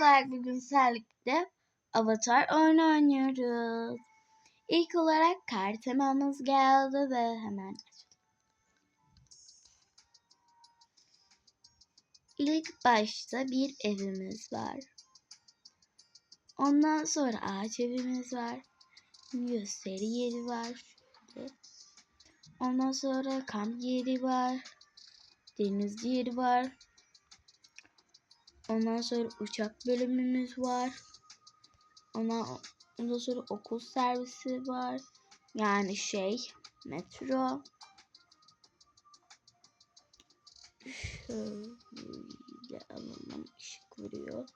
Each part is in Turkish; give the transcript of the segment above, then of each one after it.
Merhaba, bugün sizlerle Avatar oyunu oynuyoruz. İlk olarak kart temamız geldi ve hemen İlk başta bir evimiz var. Ondan sonra ağaç evimiz var. Gösteri yeri var. Şöyle. Ondan sonra kamp yeri var. Deniz yeri var. Ondan sonra uçak bölümümüz var. Ondan, ondan sonra okul servisi var. Yani şey metro. Şöyle alalım ışık vuruyor.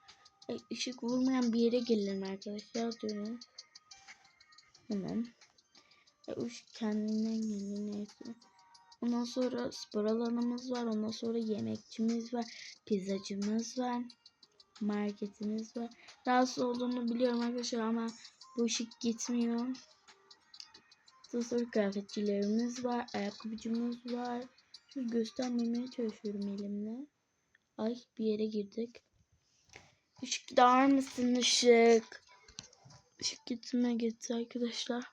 E, ışık vurmayan bir yere gelelim arkadaşlar. Durun. Hemen. E, kendinden geliyor neyse. Ondan sonra spor alanımız var. Ondan sonra yemekçimiz var. Pizzacımız var. Marketimiz var. Rahatsız olduğunu biliyorum arkadaşlar ama bu ışık gitmiyor. Sonra kıyafetçilerimiz var. Ayakkabıcımız var. Şu göstermemeye çalışıyorum elimle. Ay bir yere girdik. Işık gider misin ışık? Işık gitme gitti arkadaşlar.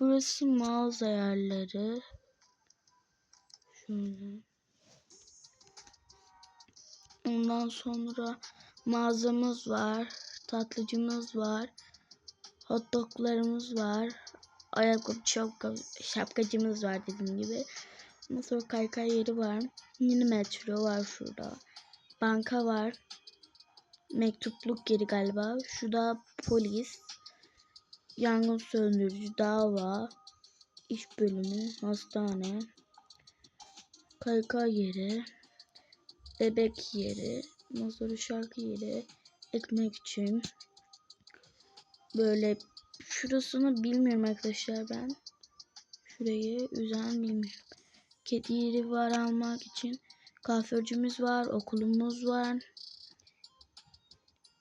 Burası mağaza yerleri. Şöyle. Ondan sonra mağazamız var. Tatlıcımız var. Hot doglarımız var. Ayakkabı şapka, şapkacımız var dediğim gibi. Ondan sonra kaykay yeri var. Yeni metro var şurada. Banka var. Mektupluk yeri galiba. Şurada polis. Yangın söndürücü dava. iş bölümü. Hastane. Kaykay yeri. Bebek yeri. Sonra şarkı yeri. Ekmek için. Böyle şurasını bilmiyorum arkadaşlar ben. Şurayı üzen bilmiyorum. Kedi yeri var almak için. Kahvecimiz var. Okulumuz var.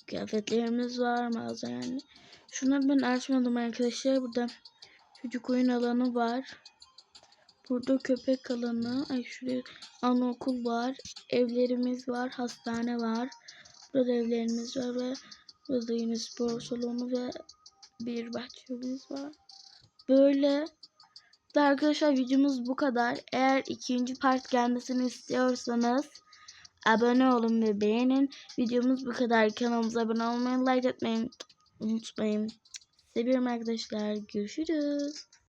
Kıyafetlerimiz var. Mağaza yani. Şunları ben açmadım arkadaşlar. Burada çocuk oyun alanı var. Burada köpek alanı. Ay şuraya anaokul var. Evlerimiz var. Hastane var. Burada evlerimiz var ve burada yine spor salonu ve bir bahçemiz var. Böyle ve arkadaşlar videomuz bu kadar. Eğer ikinci part gelmesini istiyorsanız abone olun ve beğenin. Videomuz bu kadar. Kanalımıza abone olmayı, like etmeyi unutmayın. Seviyorum arkadaşlar. Görüşürüz.